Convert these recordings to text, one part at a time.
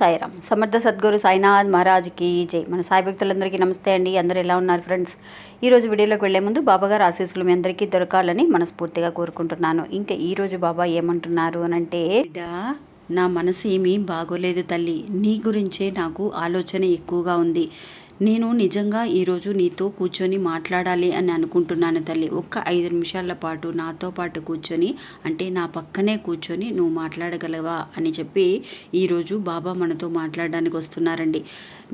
సాయిరామ్. సమర్థ సద్గురు సాయినాథ్ మహారాజ్కి జై. మన సాయి భక్తులందరికీ నమస్తే అండి. అందరూ ఎలా ఉన్నారు ఫ్రెండ్స్? ఈరోజు వీడియోలోకి వెళ్ళే ముందు బాబాగారు ఆశీస్సులు మీ అందరికీ దొరకాలని మనస్ఫూర్తిగా కోరుకుంటున్నాను. ఇంకా ఈరోజు బాబా ఏమంటున్నారు అని అంటే నా మనసు ఏమీ బాగోలేదు తల్లి. నీ గురించే నాకు ఆలోచన ఎక్కువగా ఉంది. నేను నిజంగా ఈరోజు నీతో కూర్చొని మాట్లాడాలి అని అనుకుంటున్నాను తల్లి. ఒక్క ఐదు నిమిషాల పాటు నాతో పాటు కూర్చొని అంటే నా పక్కనే కూర్చొని నువ్వు మాట్లాడగలవా అని చెప్పి ఈరోజు బాబా మనతో మాట్లాడడానికి వస్తున్నారండి.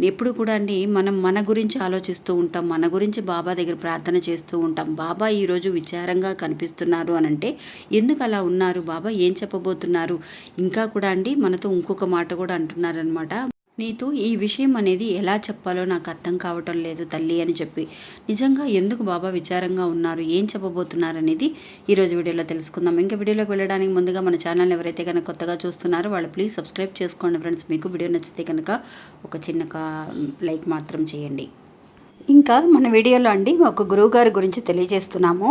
ఎప్పుడు కూడా అండి మనం మన గురించి ఆలోచిస్తూ ఉంటాం మన గురించి బాబా దగ్గర ప్రార్థన చేస్తూ ఉంటాం. బాబా ఈరోజు విచారంగా కనిపిస్తున్నారు అని అంటే ఎందుకు అలా ఉన్నారు? బాబా ఏం చెప్పబోతున్నారు? ఇంకా కూడా అండి మనతో ఇంకొక మాట కూడా అంటున్నారనమాట నీతో ఈ విషయం అనేది ఎలా చెప్పాలో నాకు అర్థం కావటం లేదు తల్లి అని చెప్పి. నిజంగా ఎందుకు బాబా విచారంగా ఉన్నారు? ఏం చెప్పబోతున్నారు అనేది ఈరోజు వీడియోలో తెలుసుకుందాం. ఇంకా వీడియోలోకి వెళ్ళడానికి ముందుగా మన ఛానల్ ఎవరైతే కనుక కొత్తగా చూస్తున్నారో వాళ్ళు ప్లీజ్ సబ్స్క్రైబ్ చేసుకోండి ఫ్రెండ్స్ మీకు వీడియో నచ్చితే కనుక ఒక చిన్న లైక్ మాత్రం చేయండి. ఇంకా మన వీడియోలో అండి ఒక గురువు గారి గురించి తెలియజేస్తున్నాము.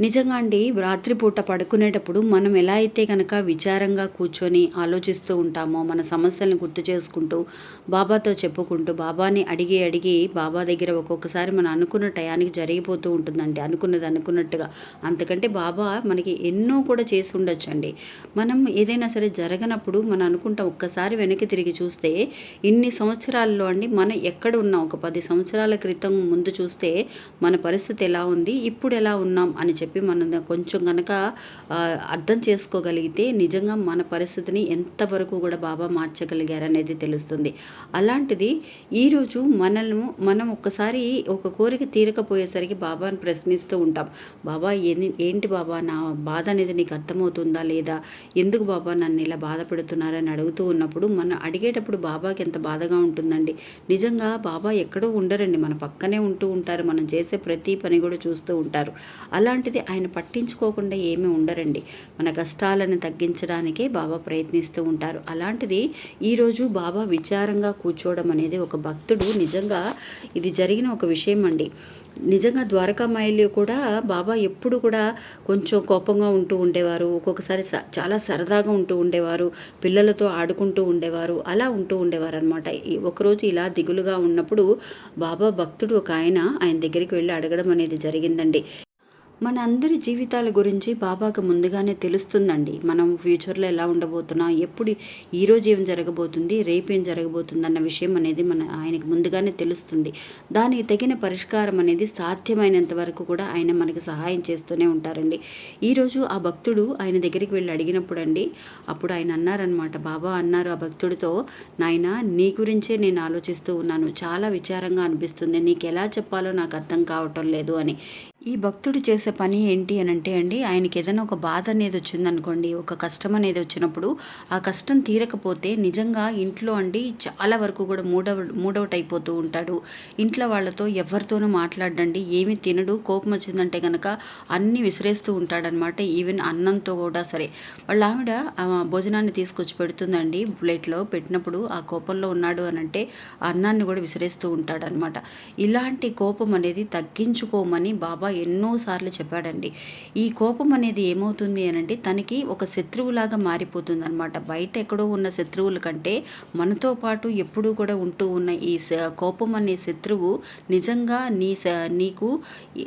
నిజంగా అండి రాత్రిపూట పడుకునేటప్పుడు మనం ఎలా అయితే కనుక విచారంగా కూర్చొని ఆలోచిస్తూ ఉంటామో మన సమస్యలను గుర్తు చేసుకుంటూ బాబాతో చెప్పుకుంటూ బాబాని అడిగి అడిగి బాబా దగ్గర ఒక్కొక్కసారి మనం అనుకున్న టయానికి జరిగిపోతూ ఉంటుందండి. అనుకున్నది అనుకున్నట్టుగా. అంతకంటే బాబా మనకి ఎన్నో కూడా చేసి ఉండొచ్చండి. మనం ఏదైనా సరే జరగనప్పుడు మనం అనుకుంటాం ఒక్కసారి వెనక్కి తిరిగి చూస్తే ఇన్ని సంవత్సరాల్లో అండి మనం ఎక్కడ ఉన్నాం ఒక పది సంవత్సరాల క్రితం ముందు చూస్తే మన పరిస్థితి ఎలా ఉంది ఇప్పుడు ఎలా ఉన్నాం అని చెప్పి చెప్పి మనం కొంచెం కనుక అర్థం చేసుకోగలిగితే నిజంగా మన పరిస్థితిని ఎంతవరకు కూడా బాబా మార్చగలిగారనేది తెలుస్తుంది. అలాంటిది ఈరోజు మనల్ని మనం ఒక్కసారి ఒక కోరిక తీరకపోయేసరికి బాబాను ప్రశ్నిస్తూ ఉంటాం. బాబా ఏంటి బాబా నా బాధ అనేది నీకు అర్థమవుతుందా లేదా? ఎందుకు బాబా నన్ను ఇలా బాధ పెడుతున్నారని అడుగుతూ ఉన్నప్పుడు మనం అడిగేటప్పుడు బాబాకి ఎంత బాధగా ఉంటుందండి. నిజంగా బాబా ఎక్కడో ఉండరండి. మన పక్కనే ఉంటూ ఉంటారు. మనం చేసే ప్రతి పని కూడా చూస్తూ ఉంటారు. అలాంటి అలాంటిది ఆయన పట్టించుకోకుండా ఏమీ ఉండరండి. మన కష్టాలను తగ్గించడానికే బాబా ప్రయత్నిస్తూ ఉంటారు. అలాంటిది ఈరోజు బాబా విచారంగా కూర్చోవడం అనేది ఒక భక్తుడు నిజంగా ఇది జరిగిన ఒక విషయం అండి. నిజంగా ద్వారకామాయిలు కూడా బాబా ఎప్పుడు కూడా కొంచెం కోపంగా ఉంటూ ఉండేవారు. ఒక్కొక్కసారి చాలా సరదాగా ఉంటూ ఉండేవారు. పిల్లలతో ఆడుకుంటూ ఉండేవారు. అలా ఉంటూ ఉండేవారు అనమాట ఒకరోజు ఇలా దిగులుగా ఉన్నప్పుడు బాబా భక్తుడు ఒక ఆయన ఆయన దగ్గరికి వెళ్ళి అడగడం అనేది జరిగిందండి. మన అందరి జీవితాల గురించి బాబాకు ముందుగానే తెలుస్తుందండి. మనం ఫ్యూచర్లో ఎలా ఉండబోతున్నాం ఎప్పుడు ఈరోజు ఏం జరగబోతుంది రేపు ఏం జరగబోతుంది అన్న విషయం అనేది మన ఆయనకు ముందుగానే తెలుస్తుంది. దానికి తగిన పరిష్కారం అనేది సాధ్యమైనంత వరకు కూడా ఆయన మనకి సహాయం చేస్తూనే ఉంటారండి. ఈరోజు ఆ భక్తుడు ఆయన దగ్గరికి వెళ్ళి అడిగినప్పుడు అండి అప్పుడు ఆయన అన్నారనమాట బాబా అన్నారు ఆ భక్తుడితో నాయన నీ గురించే నేను ఆలోచిస్తూ ఉన్నాను. చాలా విచారంగా అనిపిస్తుంది. నీకు ఎలా చెప్పాలో నాకు అర్థం కావటం లేదు అని. ఈ భక్తుడు చేసే పని ఏంటి అని అంటే అండి ఆయనకి ఏదైనా ఒక బాధ అనేది వచ్చిందనుకోండి ఒక కష్టం అనేది వచ్చినప్పుడు ఆ కష్టం తీరకపోతే నిజంగా ఇంట్లో అండి చాలా వరకు కూడా మూడవ మూడవుట్ అయిపోతూ ఉంటాడు. ఇంట్లో వాళ్ళతో ఎవరితోనూ మాట్లాడండి ఏమి తినడు కోపం వచ్చిందంటే కనుక అన్నీ విసిరేస్తూ ఉంటాడనమాట. ఈవెన్ అన్నంతో కూడా సరే. వాళ్ళ ఆవిడ భోజనాన్ని తీసుకొచ్చి పెడుతుందండి ప్లేట్లో పెట్టినప్పుడు ఆ కోపంలో ఉన్నాడు అని అంటే అన్నాన్ని కూడా విసిరేస్తూ ఉంటాడనమాట. ఇలాంటి కోపం అనేది తగ్గించుకోమని బాబా ఎన్నోసార్లు చెప్పాడండి. ఈ కోపం అనేది ఏమవుతుంది అనంటే తనకి ఒక శత్రువులాగా మారిపోతుంది అనమాట బయట ఎక్కడో ఉన్న శత్రువుల కంటే మనతో పాటు ఎప్పుడూ కూడా ఉంటూ ఉన్న ఈ కోపం అనే శత్రువు నిజంగా నీ స- నీకు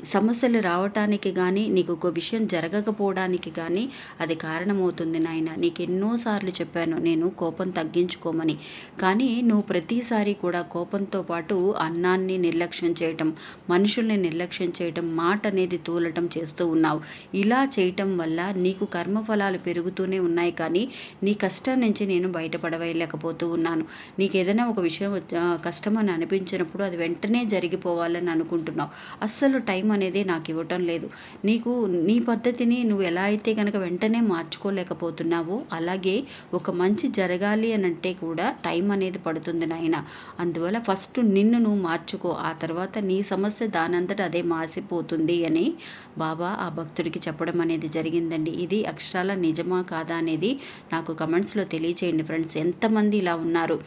సమస్యలు రావటానికి కానీ నీకు ఒక విషయం జరగకపోవడానికి కానీ అది కారణమవుతుంది నాయన. నీకు ఎన్నోసార్లు చెప్పాను నేను కోపం తగ్గించుకోమని. కానీ నువ్వు ప్రతిసారి కూడా కోపంతో పాటు అన్నాన్ని నిర్లక్ష్యం చేయటం మనుషుల్ని నిర్లక్ష్యం చేయటం మాట మాట అనేది తూలటం చేస్తూ ఉన్నావు. ఇలా చేయటం వల్ల నీకు కర్మఫలాలు పెరుగుతూనే ఉన్నాయి కానీ నీ కష్టం నుంచి నేను బయటపడవేయలేకపోతూ ఉన్నాను. నీకు ఏదైనా ఒక విషయం కష్టం అని అనిపించినప్పుడు అది వెంటనే జరిగిపోవాలని అనుకుంటున్నావు. అస్సలు టైం అనేది నాకు ఇవ్వటం లేదు. నీకు నీ పద్ధతిని నువ్వు ఎలా అయితే కనుక వెంటనే మార్చుకోలేకపోతున్నావో అలాగే ఒక మంచి జరగాలి అని అంటే కూడా టైం అనేది పడుతుంది నాయన. అందువల్ల ఫస్ట్ నిన్ను నువ్వు మార్చుకో. ఆ తర్వాత నీ సమస్య దానంతట అదే ఉంది అని బాబా ఆ భక్తుడికి చెప్పడం అనేది జరిగిందండి. ఇది అక్షరాల నిజమా కాదా అనేది నాకు కమెంట్స్లో తెలియచేయండి ఫ్రెండ్స్. ఎంతమంది ఇలా ఉన్నారు?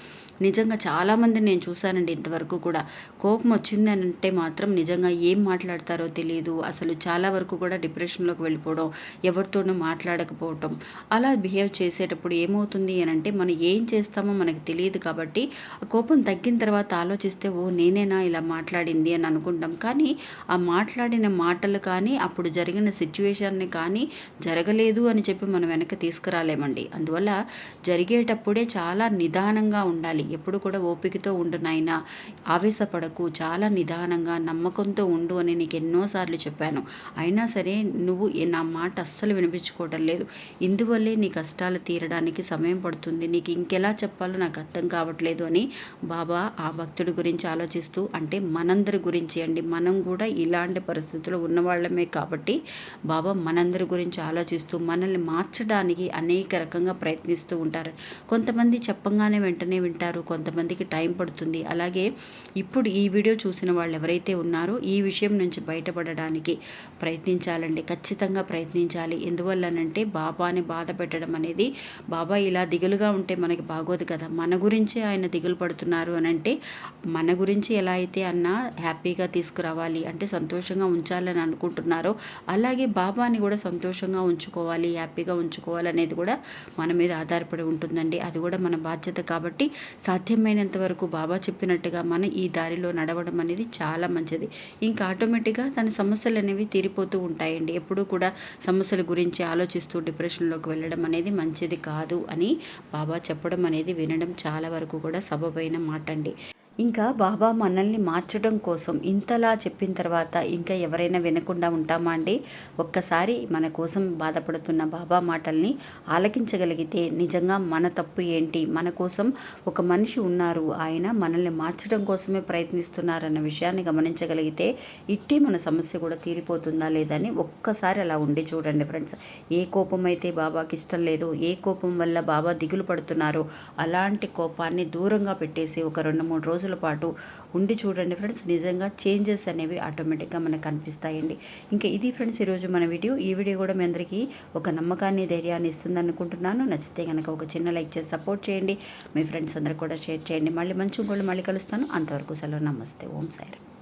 నిజంగా చాలామంది నేను చూశానండి ఇంతవరకు కూడా. కోపం వచ్చింది అని అంటే మాత్రం నిజంగా ఏం మాట్లాడతారో తెలియదు అసలు చాలా వరకు కూడా డిప్రెషన్లోకి వెళ్ళిపోవడం ఎవరితోనూ మాట్లాడకపోవటం అలా బిహేవ్ చేసేటప్పుడు ఏమవుతుంది అని అంటే మనం ఏం చేస్తామో మనకు తెలియదు కాబట్టి ఆ కోపం తగ్గిన తర్వాత ఆలోచిస్తే ఓ నేనేనా ఇలా మాట్లాడింది అని అనుకుంటాం. కానీ ఆ మాట్లాడిన మాటలు కానీ అప్పుడు జరిగిన సిచ్యువేషన్ని కానీ జరగలేదు అని చెప్పి మనం వెనక తీసుకురాలేమండి. అందువల్ల జరిగేటప్పుడే చాలా నిదానంగా ఉండాలి. ఎప్పుడు కూడా ఓపికతో ఉండు నాయన. ఆవేశపడకు. చాలా నిదానంగా నమ్మకంతో ఉండు అని నీకు ఎన్నోసార్లు చెప్పాను. అయినా సరే నువ్వు నా మాట అస్సలు వినిపించుకోవటం లేదు. ఇందువల్లే నీ కష్టాలు తీరడానికి సమయం పడుతుంది. నీకు ఇంకెలా చెప్పాలో నాకు అర్థం కావట్లేదు అని బాబా ఆ భక్తుడి గురించి ఆలోచిస్తూ అంటే మనందరి గురించి అండి. మనం కూడా ఇలాంటి పరిస్థితి పరిస్థితుల్లో ఉన్నవాళ్ళమే కాబట్టి బాబా మనందరి గురించి ఆలోచిస్తూ మనల్ని మార్చడానికి అనేక రకంగా ప్రయత్నిస్తూ ఉంటారు. కొంతమంది చెప్పంగానే వెంటనే వింటారు కొంతమందికి టైం పడుతుంది. అలాగే ఇప్పుడు ఈ వీడియో చూసిన వాళ్ళు ఎవరైతే ఉన్నారో ఈ విషయం నుంచి బయటపడడానికి ప్రయత్నించాలండి. ఖచ్చితంగా ప్రయత్నించాలి. ఎందువల్లనంటే బాబాని బాధ పెట్టడం అనేది బాబా ఇలా దిగులుగా ఉంటే మనకి బాగోదు కదా. మన గురించి ఆయన దిగులు పడుతున్నారు అని అంటే మన గురించి ఎలా అయితే అన్న హ్యాపీగా తీసుకురావాలి. అంటే సంతోషంగా ఉంచాలని అనుకుంటున్నారో అలాగే బాబాని కూడా సంతోషంగా ఉంచుకోవాలి హ్యాపీగా ఉంచుకోవాలి అనేది కూడా మన మీద ఆధారపడి ఉంటుందండి. అది కూడా మన బాధ్యత కాబట్టి సాధ్యమైనంత వరకు బాబా చెప్పినట్టుగా మనం ఈ దారిలో నడవడం అనేది చాలా మంచిది. ఇంకా ఆటోమేటిక్గా తన సమస్యలు అనేవి తీరిపోతూ ఉంటాయండి. ఎప్పుడూ కూడా సమస్యల గురించి ఆలోచిస్తూ డిప్రెషన్లోకి వెళ్ళడం అనేది మంచిది కాదు అని బాబా చెప్పడం అనేది వినడం చాలా వరకు కూడా సబబైన మాట అండి ఇంకా బాబా మనల్ని మార్చడం కోసం ఇంతలా చెప్పిన తర్వాత ఇంకా ఎవరైనా వినకుండా ఉంటామా అండి? ఒక్కసారి మన కోసం బాధపడుతున్న బాబా మాటల్ని ఆలకించగలిగితే నిజంగా మన తప్పు ఏంటి? మన కోసం ఒక మనిషి ఉన్నారు. ఆయన మనల్ని మార్చడం కోసమే ప్రయత్నిస్తున్నారన్న విషయాన్ని గమనించగలిగితే ఇట్టే మన సమస్య కూడా తీరిపోతుందా లేదా అని ఒక్కసారి అలా ఉండి చూడండి ఫ్రెండ్స్. ఏ కోపం అయితే బాబాకి ఇష్టం లేదు ఏ కోపం వల్ల బాబా దిగులు పడుతున్నారో అలాంటి కోపాన్ని దూరంగా పెట్టేసి ఒక రెండు మూడు రోజులు రోజుల పాటు ఉండి చూడండి ఫ్రెండ్స్. నిజంగా చేంజెస్ అనేవి ఆటోమేటిక్గా మనకు కనిపిస్తాయండి. ఇంకా ఇది ఫ్రెండ్స్ ఈరోజు మన వీడియో. ఈ వీడియో కూడా మీ అందరికీ ఒక నమ్మకాన్ని ధైర్యాన్ని ఇస్తుంది అనుకుంటున్నాను. నచ్చితే కనుక ఒక చిన్న లైక్ చేసి సపోర్ట్ చేయండి. మీ ఫ్రెండ్స్ అందరు కూడా షేర్ చేయండి. మళ్ళీ మంచి ఇంకోళ్ళు మళ్ళీ కలుస్తాను. అంతవరకు సెలవు. నమస్తే. ఓం సాయిరామ్